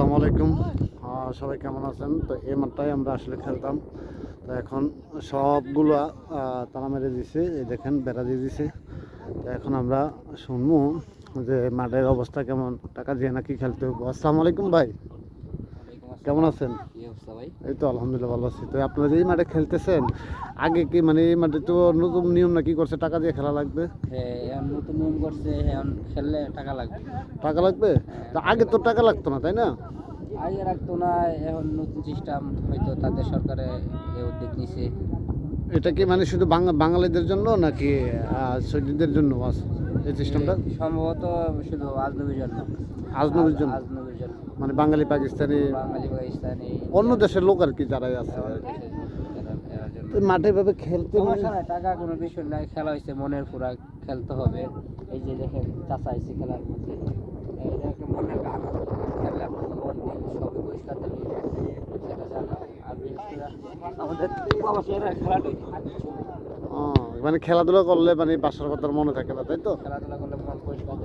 আসসালামু আলাইকুম। সবাই কেমন আছেন? তো এই মাঠটাই আমরা আসলে খেলতাম। তো এখন সবগুলো তারা মেরে দিছে। এই দেখেন বেড়া দিয়ে দিছে। তো এখন আমরা শুনব যে মাঠের অবস্থা কেমন। টাকা দিয়ে নাকি খেলতে হবে আসসালামু আলাইকুম ভাই। কেমন আছেন? এই তো আলহামদুলিল্লাহ ভালো আছি। তো আপনারা যে মাঠে খেলতেছেন আগে কি মানে এই মাঠে তো নতুন নিয়ম নাকি করছে? টাকা দিয়ে খেলা লাগবে? হ্যাঁ নতুন নিয়ম করছে এখন খেললে টাকা লাগবে। টাকা লাগবে? তো আগে তো টাকা লাগতো না তাই না? আগে রাখতো না এখন নতুন সিস্টেম হয়তো তাদের সরকারে এ উদ্যোগ নিছে। এটা কি মানে শুধু বাঙা- বাঙালিদের জন্য নাকি সৌদিদের জন্য এই সিস্টেমটা? সম্ভবত শুধু আজনবীর জন্য। আজনবীর জন্য? আজনবীর জন্য। মানে বাঙালি পাকিস্তানি? বাঙালি পাকিস্তানি। অন্য দেশের লোক আর কি যারাই আছে? মাঠে ভাবে খেলতে মানে টাকা কোনো বিষয় নাই খেলা হয়েছে মনের পুরা খেলতে হবে। এই যে দেখেন চাষা হয়েছে খেলার মধ্যে এই যে একটা মনের গান খেললে আপনার মন দিল সবই পরিষ্কার থাকবে সেটা জানা আর বিশেষ করে আমাদের বাবাসেরা খেলাটাই ও, মানে খেলাধুলা করলে মানে বাসার কথা মনে থাকে না তাই তো? খেলাধুলা করলে মন পরিষ্কার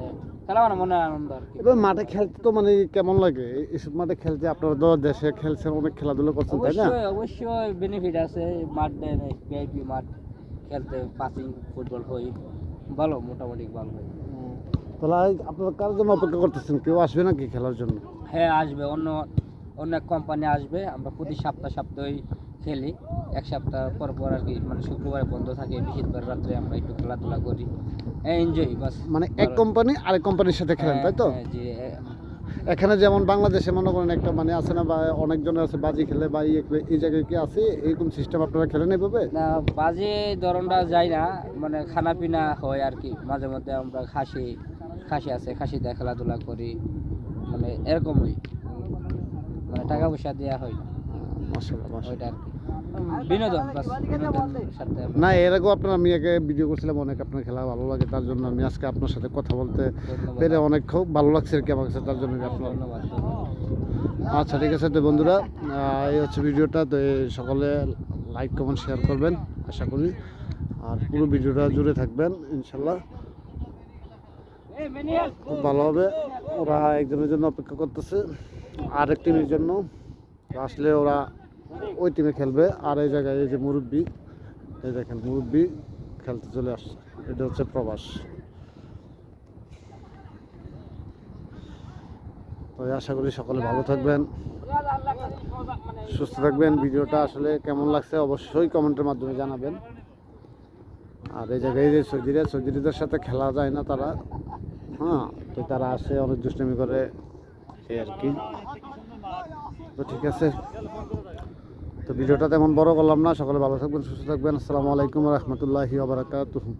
খেলা মানে মনে আনন্দ এবার মাঠে খেলতে তো মানে কেমন লাগে? এই- এইসব মাঠে খেলতে আপনারা তো দেশে খেলছেন অনেক খেলাধুলা করছেন তাই না? অবশ্যই বেনিফিট আছে। মাঠ দেয় ভিআইপি মাঠ খেলতে পাসিং ফুটবল হই ভালো মোটামুটি ভালো হয়। তাহলে আপনারা কার জন্য অপেক্ষা করতেছেন? কেউ আসবে নাকি খেলার জন্য? হ্যাঁ আসবে। অন্য অন্য কোম্পানি আসবে। আমরা প্রতি সপ্তাহ সপ্তাহে খেলি। এক সপ্তাহ পর পর আর কি মানে শুক্রবারে বন্ধ থাকে বৃহস্পতিবার রাত্রে আমরা একটু খেলাধুলা করি এনজয় বাস। মানে এক কোম্পানি আরেক কোম্পানির সাথে খেলেন তাই তো হ্যাঁ, এখানে যেমন বাংলাদেশে মনে করেন একটা মানে আছে না বা অনেকজনের আছে বাজি খেলে বা ইয়ে এই জায়গায় কি আছে? এরকম সিস্টেম আপনারা খেলেন এইভাবে না বাজে ধরনটা যায় না মানে খানা পিনা হয় আর কি মাঝে মধ্যে আমরা খাসি খাসি আছে খাসি খাসিতে খেলাধুলা করি মানে এরকমই। মানে টাকা পয়সা দেওয়া হয়। না এর আগেও আপনার আমি আগে ভিডিও করছিলাম অনেক আপনার খেলা ভালো লাগে তার জন্য আমি আজকে আপনার সাথে কথা বলতে পেরে অনেক খুব ভালো লাগছে আর কি আমার কাছে তার জন্য আপনার। আচ্ছা ঠিক আছে তো বন্ধুরা এই হচ্ছে ভিডিওটা তো সকলে লাইক কমেন্ট শেয়ার করবেন আশা করি। আর পুরো ভিডিওটা জুড়ে থাকবেন ইনশাল্লাহ খুব ভালো হবে ওরা একজনের জন্য অপেক্ষা করতেছে আরেক টিমের জন্য। আসলে ওরা ওই টিমে খেলবে। আর এই জায়গায় এই যে মুরব্বী, এই দেখেন মুরব্বী খেলতে চলে আসছে। এটা হচ্ছে প্রবাস। তো আশা করি সকলে ভালো থাকবেন, সুস্থ থাকবেন। ভিডিওটা আসলে কেমন লাগছে অবশ্যই কমেন্টের মাধ্যমে জানাবেন। আর এই জায়গায় যে সৌদিরা সৌদিদের সাথে খেলা যায় না তারা। হ্যাঁ তো তারা আসে, অনেক দুষ্টামি করে, এই আর কি। তো ঠিক আছে। তো ভিডিওটা তেমন বড় করলাম না। সকলে ভালো থাকবেন, সুস্থ থাকবেন। আসসালামু আলাইকুম রহমতুল্লাহি আবরাকাতুহু